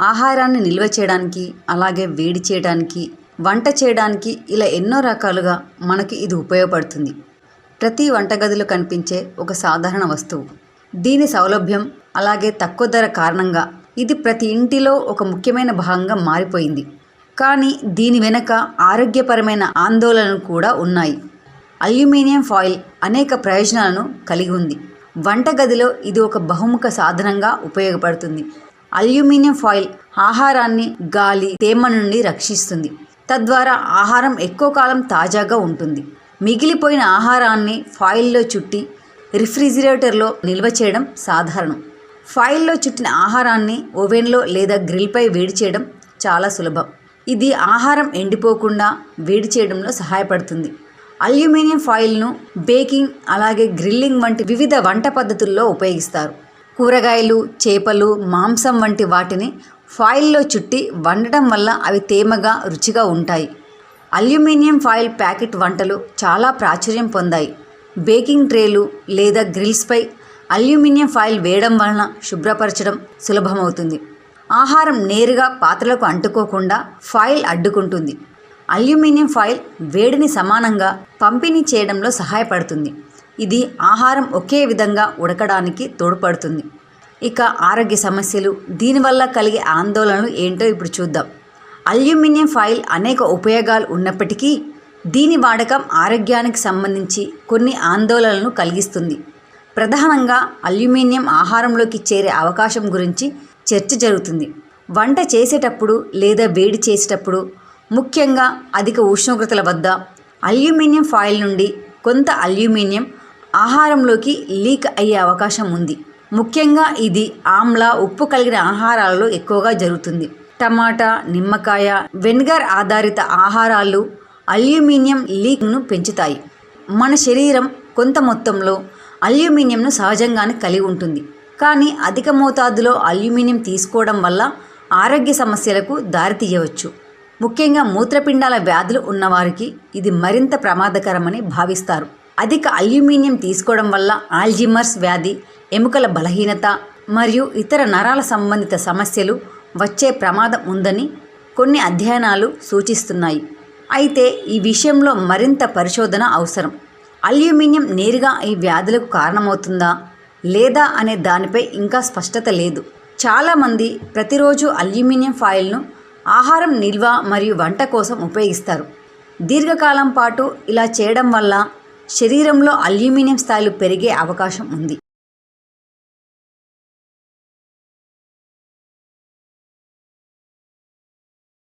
ఆహారాన్ని నిల్వ చేయడానికి అలాగే వేడి చేయడానికి వంట చేయడానికి ఇలా ఎన్నో రకాలుగా మనకి ఇది ఉపయోగపడుతుంది. ప్రతి వంటగదిలో కనిపించే ఒక సాధారణ వస్తువు. దీని సౌలభ్యం అలాగే తక్కువ ధర కారణంగా ఇది ప్రతి ఇంటిలో ఒక ముఖ్యమైన భాగంగా మారిపోయింది. కానీ దీని వెనుక ఆరోగ్యపరమైన ఆందోళనలు కూడా ఉన్నాయి. అల్యూమినియం ఫాయిల్ అనేక ప్రయోజనాలను కలిగి ఉంది. వంటగదిలో ఇది ఒక బహుముఖ సాధనంగా ఉపయోగపడుతుంది. అల్యూమినియం ఫాయిల్ ఆహారాన్ని గాలి తేమ నుండి రక్షిస్తుంది. తద్వారా ఆహారం ఎక్కువ కాలం తాజాగా ఉంటుంది. మిగిలిపోయిన ఆహారాన్ని ఫాయిల్లో చుట్టి రిఫ్రిజిరేటర్లో నిల్వ చేయడం సాధారణం. ఫాయిల్లో చుట్టిన ఆహారాన్ని ఓవెన్లో లేదా గ్రిల్పై వేడి చేయడం చాలా సులభం. ఇది ఆహారం ఎండిపోకుండా వేడి చేయడంలో సహాయపడుతుంది. అల్యూమినియం ఫాయిల్ను బేకింగ్ అలాగే గ్రిల్లింగ్ వంటి వివిధ వంట పద్ధతుల్లో ఉపయోగిస్తారు. కూరగాయలు చేపలు మాంసం వంటి వాటిని ఫాయిల్లో చుట్టి వండటం వల్ల అవి తేమగా రుచిగా ఉంటాయి. అల్యూమినియం ఫాయిల్ ప్యాకెట్ వంటలు చాలా ప్రాచుర్యం పొందాయి. బేకింగ్ ట్రేలు లేదా గ్రిల్స్పై అల్యూమినియం ఫాయిల్ వేయడం వలన శుభ్రపరచడం సులభమవుతుంది. ఆహారం నేరుగా పాత్రలకు అంటుకోకుండా ఫాయిల్ అడ్డుకుంటుంది. అల్యూమినియం ఫాయిల్ వేడిని సమానంగా పంపిణీ చేయడంలో సహాయపడుతుంది. ఇది ఆహారం ఒకే విధంగా ఉడకడానికి తోడ్పడుతుంది. ఇక ఆరోగ్య సమస్యలు దీనివల్ల కలిగే ఆందోళనలు ఏంటో ఇప్పుడు చూద్దాం. అల్యూమినియం ఫాయిల్ అనేక ఉపయోగాలు ఉన్నప్పటికీ దీని వాడకం ఆరోగ్యానికి సంబంధించి కొన్ని ఆందోళనలను కలిగిస్తుంది. ప్రధానంగా అల్యూమినియం ఆహారంలోకి చేరే అవకాశం గురించి చర్చ జరుగుతుంది. వంట చేసేటప్పుడు లేదా వేడి చేసేటప్పుడు ముఖ్యంగా అధిక ఉష్ణోగ్రతల వద్ద అల్యూమినియం ఫాయిల్ నుండి కొంత అల్యూమినియం ఆహారంలోకి లీక్ అయ్యే అవకాశం ఉంది. ముఖ్యంగా ఇది ఆమ్ల ఉప్పు కలిగిన ఆహారాలలో ఎక్కువగా జరుగుతుంది. టమాటా నిమ్మకాయ వెనిగర్ ఆధారిత ఆహారాలు అల్యూమినియం లీక్ను పెంచుతాయి. మన శరీరం కొంత మొత్తంలో అల్యూమినియంను సహజంగానే కలిగి ఉంటుంది. కానీ అధిక మోతాదులో అల్యూమినియం తీసుకోవడం వల్ల ఆరోగ్య సమస్యలకు దారితీయవచ్చు ముఖ్యంగా మూత్రపిండాల వ్యాధులు ఉన్నవారికి ఇది మరింత ప్రమాదకరమని భావిస్తారు. అధిక అల్యూమినియం తీసుకోవడం వల్ల ఆల్జిమర్స్ వ్యాధి ఎముకల బలహీనత మరియు ఇతర నరాల సంబంధిత సమస్యలు వచ్చే ప్రమాదం ఉందని కొన్ని అధ్యయనాలు సూచిస్తున్నాయి. అయితే ఈ విషయంలో మరింత పరిశోధన అవసరం. అల్యూమినియం నేరుగా ఈ వ్యాధులకు కారణమవుతుందా లేదా అనే దానిపై ఇంకా స్పష్టత లేదు. చాలామంది ప్రతిరోజు అల్యూమినియం ఫాయిల్ను ఆహారం నిల్వ మరియు వంట కోసం ఉపయోగిస్తారు. దీర్ఘకాలం పాటు ఇలా చేయడం వల్ల శరీరంలో అల్యూమినియం స్థాయిలు పెరిగే అవకాశం ఉంది.